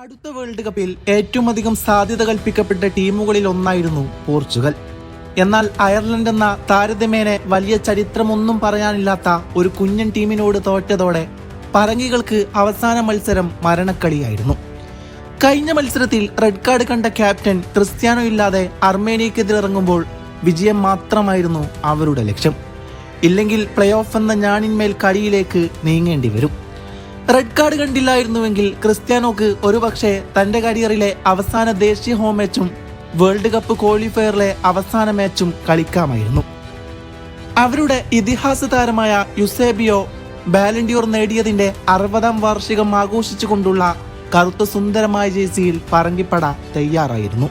അടുത്ത വേൾഡ് കപ്പിൽ ഏറ്റവും അധികം സാധ്യത കൽപ്പിക്കപ്പെട്ട ടീമുകളിൽ ഒന്നായിരുന്നു പോർച്ചുഗൽ. എന്നാൽ അയർലൻഡ് എന്ന താരതമ്യേനെ വലിയ ചരിത്രമൊന്നും പറയാനില്ലാത്ത ഒരു കുഞ്ഞൻ ടീമിനോട് തോറ്റതോടെ പറങ്കികൾക്ക് അവസാന മത്സരം മരണക്കളിയായിരുന്നു. കഴിഞ്ഞ മത്സരത്തിൽ റെഡ് കാർഡ് കണ്ട ക്യാപ്റ്റൻ ക്രിസ്ത്യാനോ ഇല്ലാതെ അർമേനിയക്കെതിരിറങ്ങുമ്പോൾ വിജയം മാത്രമായിരുന്നു അവരുടെ ലക്ഷ്യം. ഇല്ലെങ്കിൽ പ്ലേ ഓഫ് എന്ന ഞാനിന്മേൽ കളിയിലേക്ക് നീങ്ങേണ്ടി വരും. റെഡ് കാർഡ് കണ്ടില്ലായിരുന്നുവെങ്കിൽ ക്രിസ്ത്യാനോക്ക് ഒരുപക്ഷെ തന്റെ കരിയറിലെ അവസാന ദേശീയ ഹോം മാച്ചും വേൾഡ് കപ്പ് ക്വാളിഫയറിലെ അവസാന മാച്ചും കളിക്കാമായിരുന്നു. അവരുടെ ഇതിഹാസ താരമായ യുസേബിയോ ബാലൻഡിയോർ നേടിയതിന്റെ അറുപതാം വാർഷികം ആഘോഷിച്ചുകൊണ്ടുള്ള കറുത്ത സുന്ദരമായ ജേഴ്സിയിൽ പറങ്കിപ്പട തയ്യാറായിരുന്നു.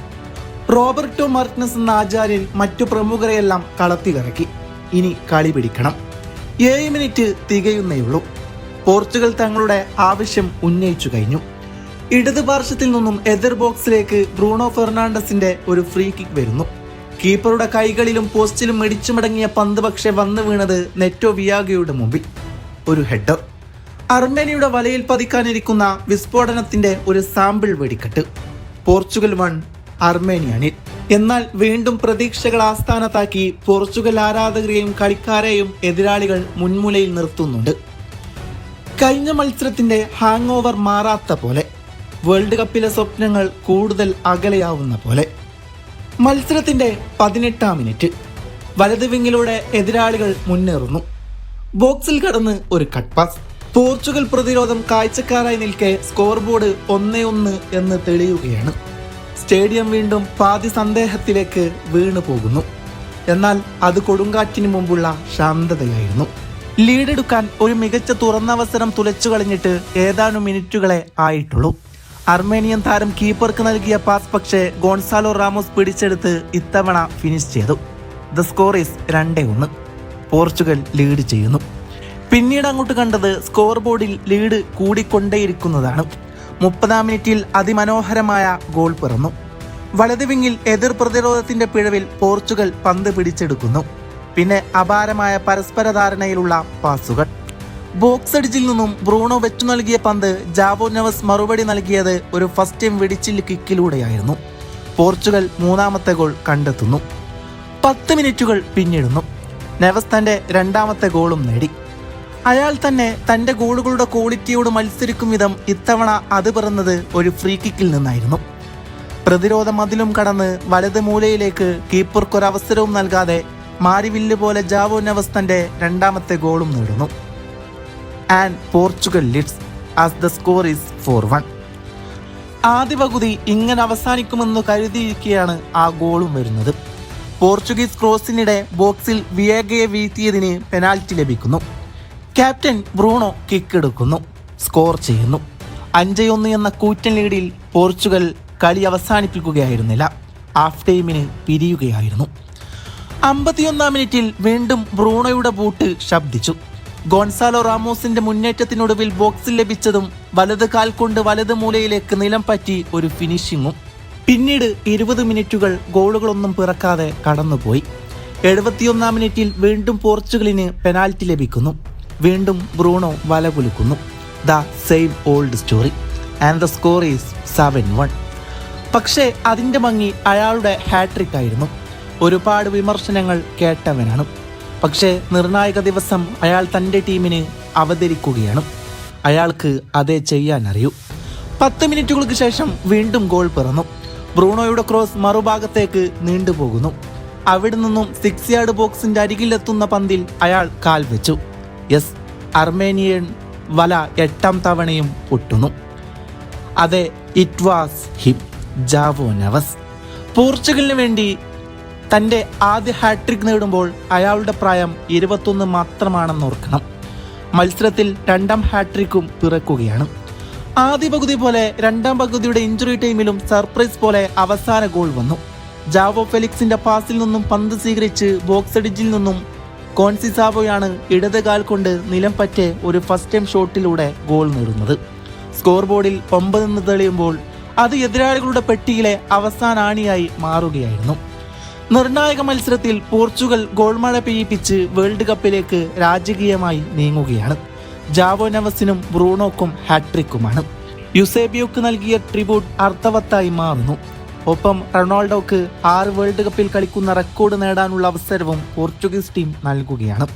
റോബർട്ടോ മാർട്ടിനസ് എന്ന ആചാര്യൻ മറ്റു പ്രമുഖരെയെല്ലാം കളത്തിലിറക്കി. ഇനി കളി പിടിക്കണം. ഏഴ് മിനിറ്റ് തികയുന്നേയുള്ളൂ. പോർച്ചുഗൽ തങ്ങളുടെ ആവശ്യം ഉന്നയിച്ചു കഴിഞ്ഞു. ഇടത് പാർശ്വത്തിൽ നിന്നും എതിർ ബോക്സിലേക്ക് ബ്രൂണോ ഫെർണാണ്ടസിന്റെ ഒരു ഫ്രീ കിക്ക് വരുന്നു. കീപ്പറുടെ കൈകളിലും പോസ്റ്റിലും മെടിച്ചു മടങ്ങിയ പന്ത് പക്ഷെ വന്നു വീണത് നെറ്റോ വിയാഗയുടെ മുമ്പിൽ. ഒരു ഹെഡർ. അർമേനിയുടെ വലയിൽ പതിക്കാനിരിക്കുന്ന വിസ്ഫോടനത്തിന്റെ ഒരു സാമ്പിൾ വെടിക്കെട്ട്. പോർച്ചുഗൽ വൺ അർമേനിയാനിൽ എന്നാൽ വീണ്ടും പ്രതീക്ഷകൾ ആസ്ഥാനത്താക്കി പോർച്ചുഗൽ ആരാധകരെയും കളിക്കാരെയും എതിരാളികൾ മുൻമുലയിൽ നിർത്തുന്നുണ്ട്. കഴിഞ്ഞ മത്സരത്തിന്റെ ഹാങ് ഓവർ മാറാത്ത പോലെ വേൾഡ് കപ്പിലെ സ്വപ്നങ്ങൾ കൂടുതൽ അകലെയാവുന്ന പോലെ മത്സരത്തിന്റെ പതിനെട്ടാം മിനിറ്റ് വലത് വിങ്ങിലൂടെ എതിരാളികൾ മുന്നേറുന്നു. ബോക്സിൽ കടന്ന് ഒരു കട്ട് പാസ് പോർച്ചുഗൽ പ്രതിരോധം കാഴ്ചക്കാരായി നിൽക്കെ സ്കോർ ബോർഡ് ഒന്നേ ഒന്ന് എന്ന് തെളിയുകയാണ്. സ്റ്റേഡിയം വീണ്ടും പാതി സന്ദേഹത്തിലേക്ക് വീണു പോകുന്നു എന്നാൽ അത് കൊടുങ്കാറ്റിന് മുമ്പുള്ള ശാന്തതയായിരുന്നു. ലീഡെടുക്കാൻ ഒരു മികച്ച തുറന്ന അവസരം തുലച്ചു കളഞ്ഞിട്ട് ഏതാനും മിനിറ്റുകളെ ആയിട്ടുള്ളൂ. അർമേനിയൻ താരം കീപ്പർക്ക് നൽകിയ പാസ് പക്ഷേ ഗോൺസാലോ റാമോസ് പിടിച്ചെടുത്ത് ഇത്തവണ ഫിനിഷ് ചെയ്തു. ദ സ്കോർ ഈസ് രണ്ടേ ഒന്ന്. പോർച്ചുഗൽ ലീഡ് ചെയ്യുന്നു. പിന്നീട് അങ്ങോട്ട് കണ്ടത് സ്കോർ ബോർഡിൽ ലീഡ് കൂടിക്കൊണ്ടേയിരിക്കുന്നതാണ്. മുപ്പതാം മിനിറ്റിൽ അതിമനോഹരമായ ഗോൾ പിറന്നു. വലത് വിങ്ങിൽ എതിർ പ്രതിരോധത്തിന്റെ പിഴവിൽ പോർച്ചുഗൽ പന്ത് പിടിച്ചെടുക്കുന്നു. പിന്നെ അപാരമായ പരസ്പര ധാരണയിലുള്ള പാസുകൾ. ബോക്സ് അടിച്ചിൽ നിന്നും ബ്രൂണോ വെച്ചു നൽകിയ പന്ത് ജാവോ നെവസ് മറുപടി നൽകിയത് ഒരു ഫസ്റ്റ് ടൈം വെടിച്ചിൽ കിക്കിലൂടെയായിരുന്നു. പോർച്ചുഗൽ മൂന്നാമത്തെ ഗോൾ കണ്ടെത്തുന്നു. പത്ത് മിനിറ്റുകൾ പിന്നിടുന്നു. നെവസ് തന്റെ രണ്ടാമത്തെ ഗോളും നേടി. അയാൾ തന്നെ തന്റെ ഗോളുകളുടെ ക്വാളിറ്റിയോട് മത്സരിക്കും വിധം ഇത്തവണ അത് പിറന്നത് ഒരു ഫ്രീ കിക്കിൽ നിന്നായിരുന്നു. പ്രതിരോധ മതിലും കടന്ന് വലത് മൂലയിലേക്ക് കീപ്പർക്കൊരവസരവും നൽകാതെ മാരിവില്ല് പോലെ ജാവോ നെവസ്തന്റെ രണ്ടാമത്തെ ഗോളും നേടുന്നു. And Portugal leads as the score is four one ആദ്യ പകുതി ഇങ്ങനെ അവസാനിക്കുമെന്ന് കരുതിയിരിക്കെയാണ് ആ ഗോളും വരുന്നത്. പോർച്ചുഗീസ് ക്രോസിനിടെ ബോക്സിൽ വിയേഗയെ വീഴ്ത്തിയതിന് പെനാൽറ്റി ലഭിക്കുന്നു. ക്യാപ്റ്റൻ ബ്രൂണോ കിക്ക് എടുക്കുന്നു സ്കോർ ചെയ്യുന്നു. അഞ്ച് ഒന്ന് എന്ന കൂറ്റൻ ലീഡിൽ പോർച്ചുഗൽ കളി അവസാനിപ്പിക്കുകയായിരുന്നില്ല. ഹാഫ് ടൈമിന് പിരിയുകയായിരുന്നു. അമ്പത്തിയൊന്നാം മിനിറ്റിൽ വീണ്ടും ബ്രൂണോയുടെ ബൂട്ട് ശബ്ദിച്ചു. ഗോൺസാലോ റാമോസിന്റെ മുന്നേറ്റത്തിനൊടുവിൽ ബോക്സിൽ ലഭിച്ചതും വലത് കാൽ കൊണ്ട് വലത് മൂലയിലേക്ക് നിലം പറ്റി ഒരു ഫിനിഷിങ്ങും. പിന്നീട് ഇരുപത് മിനിറ്റുകൾ ഗോളുകളൊന്നും പിറക്കാതെ കടന്നുപോയി. എഴുപത്തിയൊന്നാം മിനിറ്റിൽ വീണ്ടും പോർച്ചുഗലിന് പെനാൽറ്റി ലഭിക്കുന്നു. വീണ്ടും ബ്രൂണോ വല കുലുക്കുന്നു the same old story. And the score is seven one. പക്ഷേ അതിന്റെ ഭംഗി അയാളുടെ ഹാട്രിക് ആയിരുന്നു. ഒരുപാട് വിമർശനങ്ങൾ കേട്ടവനാണ്. പക്ഷേ നിർണായക ദിവസം അയാൾ തന്റെ ടീമിന് അവതരിക്കുകയാണ്. അയാൾക്ക് അതേ ചെയ്യാൻ അറിയൂ പത്ത് മിനിറ്റുകൾക്ക് ശേഷം വീണ്ടും ഗോൾ പിറന്നു. ബ്രൂണോയുടെ ക്രോസ് മറുഭാഗത്തേക്ക് നീണ്ടുപോകുന്നു അവിടെ നിന്നും സിക്സ് യാർഡ് ബോക്സിന്റെ അരികിലെത്തുന്ന പന്തിൽ അയാൾ കാൽ വെച്ചു. യെസ് അർമേനിയൻ വല എട്ടാം തവണയും പൊട്ടുന്നു അതെ it was him Joao Neves. പോർച്ചുഗലിന് വേണ്ടി തന്റെ ആദ്യ ഹാട്രിക് നേടുമ്പോൾ അയാളുടെ പ്രായം ഇരുപത്തൊന്ന് മാത്രമാണെന്ന് ഓർക്കണം. മത്സരത്തിൽ രണ്ടാം ഹാട്രിക്കും പിറക്കുകയാണ്. ആദ്യ പകുതി പോലെ രണ്ടാം പകുതിയുടെ ഇഞ്ചുറി ടൈമിലും സർപ്രൈസ് പോലെ അവസാന ഗോൾ വന്നു. ജാവോ ഫെലിക്സിന്റെ പാസിൽ നിന്നും പന്ത് സ്വീകരിച്ച് ബോക്സ് അടിച്ചിൽ നിന്നും കോൺസിസാവോയാണ് ഇടത് കാൽ കൊണ്ട് നിലം പറ്റെ ഒരു ഫസ്റ്റ് ടൈം ഷോട്ടിലൂടെ ഗോൾ നേടുന്നത്. സ്കോർ ബോർഡിൽ ഒമ്പത് നിന്ന് തെളിയുമ്പോൾ അത് എതിരാളികളുടെ പെട്ടിയിലെ അവസാന ആണിയായി മാറുകയായിരുന്നു. നിർണായക മത്സരത്തിൽ പോർച്ചുഗൽ ഗോൾമഴ പെയ്യിപ്പിച്ച് വേൾഡ് കപ്പിലേക്ക് രാജകീയമായി നീങ്ങുകയാണ്. ജാവോ നവസിനും ബ്രൂണോക്കും ഹാട്രിക്കുമാണ്. യുസേബിയോക്ക് നൽകിയ ട്രിബ്യൂട്ട് അർത്ഥവത്തായി മാറുന്നു. ഒപ്പം റൊണാൾഡോക്ക് ആറ് വേൾഡ് കപ്പിൽ കളിക്കുന്ന റെക്കോർഡ് നേടാനുള്ള അവസരവും പോർച്ചുഗീസ് ടീം നൽകുകയാണ്.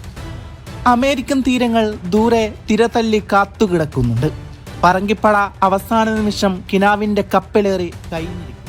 അമേരിക്കൻ തീരങ്ങൾ ദൂരെ തിരതല്ലി കാത്തുകിടക്കുന്നുണ്ട്. പറങ്കിപ്പട അവസാന നിമിഷം കിനാവിന്റെ കപ്പലേറി കൈഞ്ഞിരിക്കും